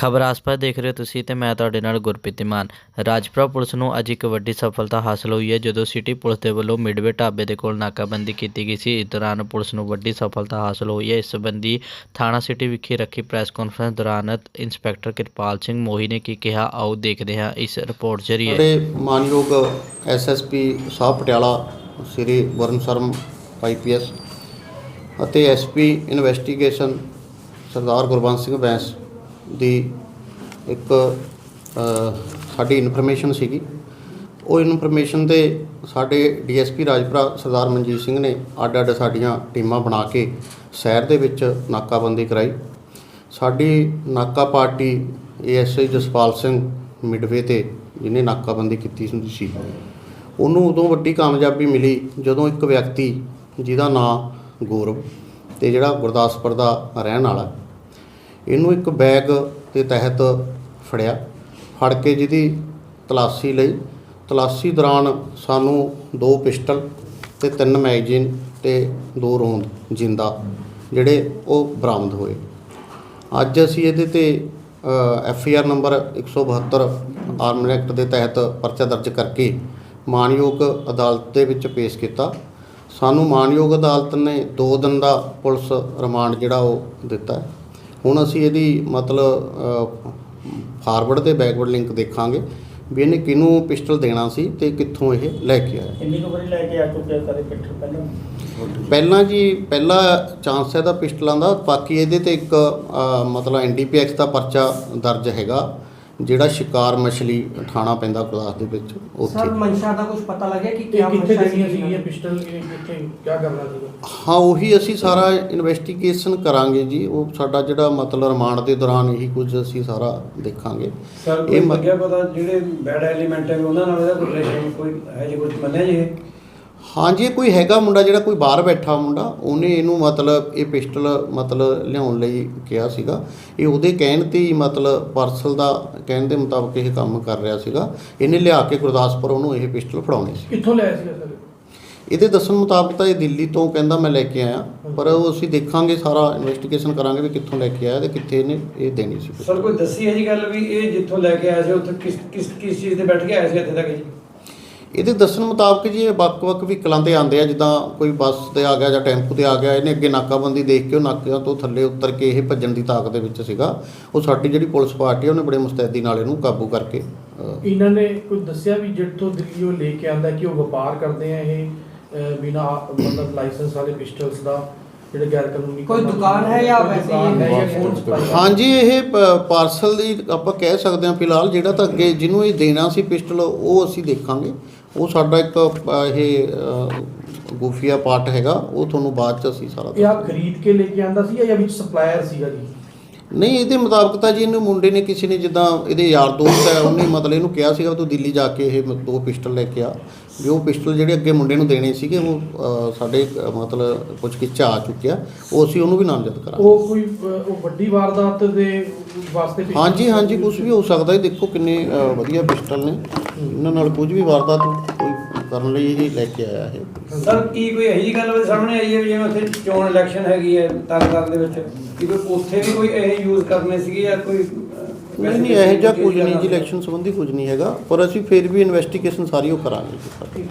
ਖਬਰ ਆਸਪਾਸ ਦੇਖ ਰਹੇ ਹੋ ਤੁਸੀਂ ਤੇ ਮੈਂ ਤੁਹਾਡੇ ਨਾਲ ਗੁਰਪ੍ਰੀਤ ਮਾਨ। ਰਾਜਪੁਰਾ ਪੁਲਿਸ ਨੂੰ ਅੱਜ ਇੱਕ ਵੱਡੀ ਸਫਲਤਾ ਹਾਸਲ ਹੋਈ ਹੈ, ਜਦੋਂ ਸਿਟੀ ਪੁਲਿਸ ਦੇ ਵੱਲੋਂ ਮਿਡਵੇ ਢਾਬੇ ਦੇ ਕੋਲ ਨਾਕਾਬੰਦੀ ਕੀਤੀ ਗਈ ਸੀ। ਇਸ ਦੌਰਾਨ ਪੁਲਿਸ ਨੂੰ ਵੱਡੀ ਸਫਲਤਾ ਹਾਸਲ ਹੋਈ ਹੈ। ਇਸ ਸੰਬੰਧੀ ਥਾਣਾ ਸਿਟੀ ਵਿਖੇ ਰੱਖੀ ਪ੍ਰੈਸ ਕਾਨਫਰੰਸ ਦੌਰਾਨ ਇੰਸਪੈਕਟਰ ਕਿਰਪਾਲ ਸਿੰਘ ਮੋਹੀ ਨੇ ਕੀ ਕਿਹਾ, ਆਓ ਦੇਖਦੇ ਹਾਂ ਇਸ ਰਿਪੋਰਟ ਜ਼ਰੀਏ। ਸਾਡੇ ਮਾਨਯੋਗ ਐਸਐਸਪੀ ਸਾਹਿਬ ਪਟਿਆਲਾ, ਸ੍ਰੀ ਵਰਨ ਸ਼ਰਮ ਆਈਪੀਐਸ ਅਤੇ ਐਸਪੀ ਇਨਵੈਸਟੀਗੇਸ਼ਨ ਸਰਦਾਰ ਗੁਰਬੰਸ ਸਿੰਘ ਬੈਂਸ ਦੀ ਇੱਕ ਸਾਡੀ ਇਨਫੋਰਮੇਸ਼ਨ ਸੀਗੀ। ਉਹ ਇਨਫੋਰਮੇਸ਼ਨ ਤੇ ਸਾਡੇ ਡੀਐਸਪੀ ਰਾਜਪੁਰਾ ਸਰਦਾਰ ਮਨਜੀਤ ਸਿੰਘ ਨੇ ਅੱਡ ਅੱਡ ਸਾਡੀਆਂ ਟੀਮਾਂ ਬਣਾ ਕੇ ਸ਼ਹਿਰ ਦੇ ਵਿੱਚ ਨਾਕਾਬੰਦੀ ਕਰਾਈ। ਸਾਡੀ ਨਾਕਾ party ASI Jaspal Singh midway ਤੇ ਜਿਹਨੇ ਨਾਕਾਬੰਦੀ ਕੀਤੀ ਹੁੰਦੀ ਸੀ, ਉਹਨੂੰ ਉਦੋਂ ਵੱਡੀ ਕਾਮਯਾਬੀ ਮਿਲੀ ਜਦੋਂ ਇੱਕ ਵਿਅਕਤੀ ਜਿਹਦਾ ਨਾਮ ਗੌਰਵ ਤੇ ਜਿਹੜਾ ਗੁਰਦਾਸਪੁਰ ਦਾ ਰਹਿਣ ਵਾਲਾ ਇਹਨੂੰ ਇੱਕ ਬੈਗ ਦੇ ਤਹਿਤ ਫੜਿਆ, ਫੜ ਕੇ ਜਿਹਦੀ ਤਲਾਸ਼ੀ ਲਈ। ਤਲਾਸ਼ੀ ਦੌਰਾਨ ਸਾਨੂੰ ਦੋ ਪਿਸਟਲ ਤੇ ਤਿੰਨ ਮੈਗਜ਼ੀਨ ਤੇ ਦੋ ਰੋਂਦ ਜਿੰਦਾ ਜਿਹੜੇ ਉਹ ਬਰਾਮਦ ਹੋਏ। ਅੱਜ ਅਸੀਂ ਇਹਦੇ ਤੇ F I R number 172 arm act ਦੇ ਤਹਿਤ ਪਰਚਾ ਦਰਜ ਕਰਕੇ ਮਾਨਯੋਗ ਅਦਾਲਤ ਦੇ ਵਿੱਚ ਪੇਸ਼ ਕੀਤਾ। ਸਾਨੂੰ ਮਾਨਯੋਗ ਅਦਾਲਤ ਨੇ 2 ਦਿਨ ਦਾ ਪੁਲਿਸ ਰਿਮਾਂਡ ਜਿਹੜਾ ਉਹ ਦਿੱਤਾ ਹੁਣ ਅਸੀਂ ਇਹਦੀ ਮਤਲਬ ਫਾਰਵਰਡ ਤੇ ਬੈਕਵਰਡ ਲਿੰਕ ਦੇਖਾਂਗੇ ਵੀ ਇਹਨੇ ਕਿਹਨੂੰ ਪਿਸਟਲ ਦੇਣਾ ਸੀ ਤੇ ਕਿੱਥੋਂ ਇਹ ਲੈ ਕੇ ਆਇਆ। ਕਿੰਨੀ ਕੁ ਵਾਰੀ ਲੈ ਕੇ ਆ ਚੁੱਕਿਆ ਕਦੇ ਪਿੱਠ ਪਹਿਲਾਂ? ਪਹਿਲਾਂ ਜੀ ਪਹਿਲਾ ਚਾਂਸ ਹੈ ਦਾ ਪਿਸਟਲਾਂ ਦਾ ਬਾਕੀ ਇਹਦੇ ਤੇ ਇੱਕ ਮਤਲਬ ਐਨਡੀਪੀਐਕਸ ਦਾ ਪਰਚਾ ਦਰਜ ਹੈਗਾ। ਜਿਹੜਾ ਸ਼ਿਕਾਰ ਮਛਲੀ ਥਾਣਾ ਪੈਂਦਾ ਗੁਰਦਾਸ ਦੇ ਵਿੱਚ ਉੱਥੇ। ਸਰ ਮਨਸ਼ਾ ਦਾ ਕੁਝ ਪਤਾ ਲੱਗਿਆ ਕਿ ਕਿਆ ਕਿੱਥੇ ਸੀ ਦੇਣੀਆਂ ਪਿਸਟਲ ਕਿੱਥੇ ਕੀ ਕਰਨਾ ਸੀਗਾ ਹਾਂ ਉਹੀ ਅਸੀਂ ਸਾਰਾ ਇਨਵੈਸਟੀਗੇਸ਼ਨ ਕਰਾਂਗੇ ਜੀ। ਉਹ ਸਾਡਾ ਜਿਹੜਾ ਮਤਲਬ ਰਿਮਾਂਡ ਦੇ ਦੌਰਾਨ ਇਹੀ ਕੁਝ ਅਸੀਂ ਸਾਰਾ ਦੇਖਾਂਗੇ। ਇਹ ਇਹ ਪਤਾ ਜਿਹੜੇ ਬੈਡ ਐਲੀਮੈਂਟ ਹੈ ਉਹਨਾਂ ਨਾਲ ਇਹਦਾ ਕੋਈ ਰਿਲੇਸ਼ਨ ਕੋਈ ਹੈ ਜੇ ਕੁਝ ਮੰਨਿਆ ਜੇ? ਹਾਂ ਜੀ ਇਹ ਕੋਈ ਹੈਗਾ ਮੁੰਡਾ ਜਿਹੜਾ ਕੋਈ ਬਾਹਰ ਬੈਠਾ ਮੁੰਡਾ ਉਹਨੇ ਇਹਨੂੰ ਮਤਲਬ ਇਹ ਪਿਸਟਲ ਮਤਲਬ ਲਿਆਉਣ ਲਈ ਕਿਹਾ ਸੀਗਾ। ਇਹ ਉਹਦੇ ਕਹਿਣ ਤੇ ਹੀ ਮਤਲਬ ਪਾਰਸਲ ਦਾ ਕਹਿਣ ਦੇ ਮੁਤਾਬਕ ਇਹ ਕੰਮ ਕਰ ਰਿਹਾ ਸੀਗਾ। ਇਹਨੇ ਲਿਆ ਕੇ ਗੁਰਦਾਸਪੁਰ ਉਹਨੂੰ ਇਹ ਪਿਸਟਲ ਫੜਾਉਣੀ ਸੀ। ਕਿੱਥੋਂ ਲਿਆ ਸੀਗਾ ਸਰ? ਇਹਦੇ ਦੱਸਣ ਮੁਤਾਬਕ ਤਾਂ ਇਹ ਦਿੱਲੀ ਤੋਂ ਕਹਿੰਦਾ ਮੈਂ ਲੈ ਕੇ ਆਇਆ। ਪਰ ਉਹ ਅਸੀਂ ਦੇਖਾਂਗੇ ਸਾਰਾ ਇਨਵੈਸਟੀਗੇਸ਼ਨ ਕਰਾਂਗੇ ਵੀ ਕਿੱਥੋਂ ਲੈ ਕੇ ਆਇਆ ਤੇ ਕਿੱਥੇ ਇਹਨੇ ਇਹ ਦੇਣੀ ਸੀ। ਸਰ ਕੋਈ ਦੱਸੀ ਹੈ ਜੀ ਗੱਲ ਵੀ ਇਹ ਜਿੱਥੋਂ ਲੈ ਕੇ ਆਇਆ ਸੀ ਉੱਥੇ ਕਿਸ ਕਿਸ ਕਿਸ ਚੀਜ਼ ਤੇ ਬੈਠ ਕੇ ਆਇਆ ਸੀ ਇੱਥੇ ਤੱਕ ਜੀ? ਇਹਦੇ ਦੱਸਣ ਮੁਤਾਬਕ ਜੀ ਇਹ ਵੱਖ-ਵੱਖ ਵਹੀਕਲਾਂ ਤੇ ਆਉਂਦੇ ਆ ਜਿੱਦਾਂ ਕੋਈ ਬੱਸ ਤੇ ਆ ਗਿਆ ਜਾਂ ਟੈਂਪੂ ਤੇ ਆ ਗਿਆ ਇਹਨੇ ਅੱਗੇ ਨਾਕਾਬੰਦੀ ਦੇਖ ਕੇ ਉਹ ਨਾਕਿਆਂ ਤੋਂ ਥੱਲੇ ਉਤਰ ਕੇ ਇਹ ਭੱਜਣ ਦੀ ਤਾਕਤ ਦੇ ਵਿੱਚ ਸੀਗਾ ਉਹ ਸਾਡੀ ਜਿਹੜੀ ਪੁਲਿਸ ਪਾਰਟੀ ਉਹਨੇ ਬੜੇ ਮੁਸਤੈਦੀ ਨਾਲ ਇਹਨੂੰ ਕਾਬੂ ਕਰਕੇ ਇਹਨਾਂ ਨੇ ਕੋਈ ਦੱਸਿਆ ਵੀ ਜਿੱਥੋਂ ਦਿੱਲੀ ਉਹ ਲੈ ਕੇ ਆਂਦਾ ਕਿ ਉਹ ਵਪਾਰ ਕਰਦੇ ਆ ਇਹ ਬਿਨਾਂ ਮਤਲਬ ਲਾਇਸੈਂਸ ਵਾਲੇ ਪਿਸਟਲਸ ਦਾ ਜਿਹੜੇ ਗੈਰ ਕਾਨੂੰਨੀ ਕੋਈ ਕੰਮਾਂ ਦੁਕਾਨ ਹੈ ਜਾਂ ਕੋਈ ਵੈਸੇ ਦੁਕਾਨ ਹੈ ਜਾਂ ਹੀ ਕੌਣ supply ਕਰਦਾ? ਹਾਂਜੀ ਇਹ ਪਾਰਸਲ ਦੀ ਆਪਾਂ ਕਹਿ ਸਕਦੇ ਹਾਂ ਫਿਲਹਾਲ ਜਿਹੜਾ ਤਾਂ ਅੱਗੇ ਜਿਹਨੂੰ ਇਹ ਦੇਣਾ ਸੀ ਪਿਸਟਲ ਉਹ ਅਸੀਂ ਦੇਖਾਂਗੇ ਉਹ ਸਾਡਾ ਇੱਕ ਅ, ਇਹ ਅ, ਗੁਫੀਆ ਪਾਰਟ ਹੈਗਾ ਉਹ ਤੁਹਾਨੂੰ ਬਾਅਦ ਚ ਅਸੀਂ ਸਾਰਾ ਇਹ ਆਪ ਖਰੀਦ ਕੇ ਲੈ ਕੇ ਆਂਦਾ ਸੀ ਜਾਂ ਵਿੱਚ ਸਪਲਾਇਰ ਸੀਗਾ ਜੀ? ਨਹੀਂ ਇਹਦੇ ਮੁਤਾਬਕ ਤਾਂ ਜੀ ਇਹਨੂੰ ਮੁੰਡੇ ਨੇ ਕਿਸੇ ਨੇ ਜਿੱਦਾਂ ਇਹਦੇ ਯਾਰ ਦੋਸਤ ਹੈ ਉਹਨੇ ਮਤਲਬ ਇਹਨੂੰ ਕਿਹਾ ਸੀਗਾ ਤੂੰ ਦਿੱਲੀ ਜਾ ਕੇ ਇਹ ਦੋ ਪਿਸਟਲ ਲੈ ਕੇ ਆ। ਵੀ ਉਹ ਪਿਸਟਲ ਜਿਹੜੇ ਅੱਗੇ ਮੁੰਡੇ ਨੂੰ ਦੇਣੇ ਸੀਗੇ ਉਹ ਸਾਡੇ ਮਤਲਬ ਕੁਝ ਕਿੱਚਾ ਆ ਚੁੱਕਿਆ। ਉਹ ਅਸੀਂ ਉਹਨੂੰ ਵੀ ਨਾਮਜ਼ਦ ਕਰਾਂਗੇ। ਉਹ ਕੋਈ ਉਹ ਵੱਡੀ ਵਾਰਦਾਤ ਦੇ ਵਾਸਤੇ ਹਾਂਜੀ ਹਾਂਜੀ ਕੁਝ ਵੀ ਹੋ ਸਕਦਾ ਹੈ। ਦੇਖੋ ਕਿੰਨੇ ਵਧੀਆ ਪਿਸਟਲ ਨੇ। ਇਹਨਾਂ ਨਾਲ ਕੁਝ ਵੀ ਵਾਰਦਾਤ ਕਰਨ ਲਈ ਇਹ ਲੈ ਕੇ ਆਇਆ ਇਹ। ਸਰ ਕੀ ਕੋਈ ਇਹੋ ਜਿਹੀ ਗੱਲ ਸਾਹਮਣੇ ਆਈ ਹੈ ਵੀ ਜਿਵੇਂ ਉੱਥੇ ਚੋਣ ਇਲੈਕਸ਼ਨ ਹੈਗੀ ਹੈ ਤਰਨਤਾਰਨ ਦੇ ਵਿੱਚ ਕਿ ਕੋਈ ਉੱਥੇ ਵੀ ਕੋਈ ਇਹ ਯੂਜ਼ ਕਰਨੇ ਸੀਗੇ ਜਾਂ ਕੋਈ ਨਹੀਂ ਨਹੀਂ ਇਹੋ ਜਿਹਾ ਕੁਝ ਨਹੀਂ ਜੀ ਇਲੈਕਸ਼ਨ ਸੰਬੰਧੀ ਕੁਝ ਨਹੀਂ ਹੈਗਾ ਪਰ ਅਸੀਂ ਫਿਰ ਵੀ ਇਨਵੈਸਟੀਗੇਸ਼ਨ ਸਾਰੀ ਉਹ ਕਰਾਂਗੇ ਜੀ।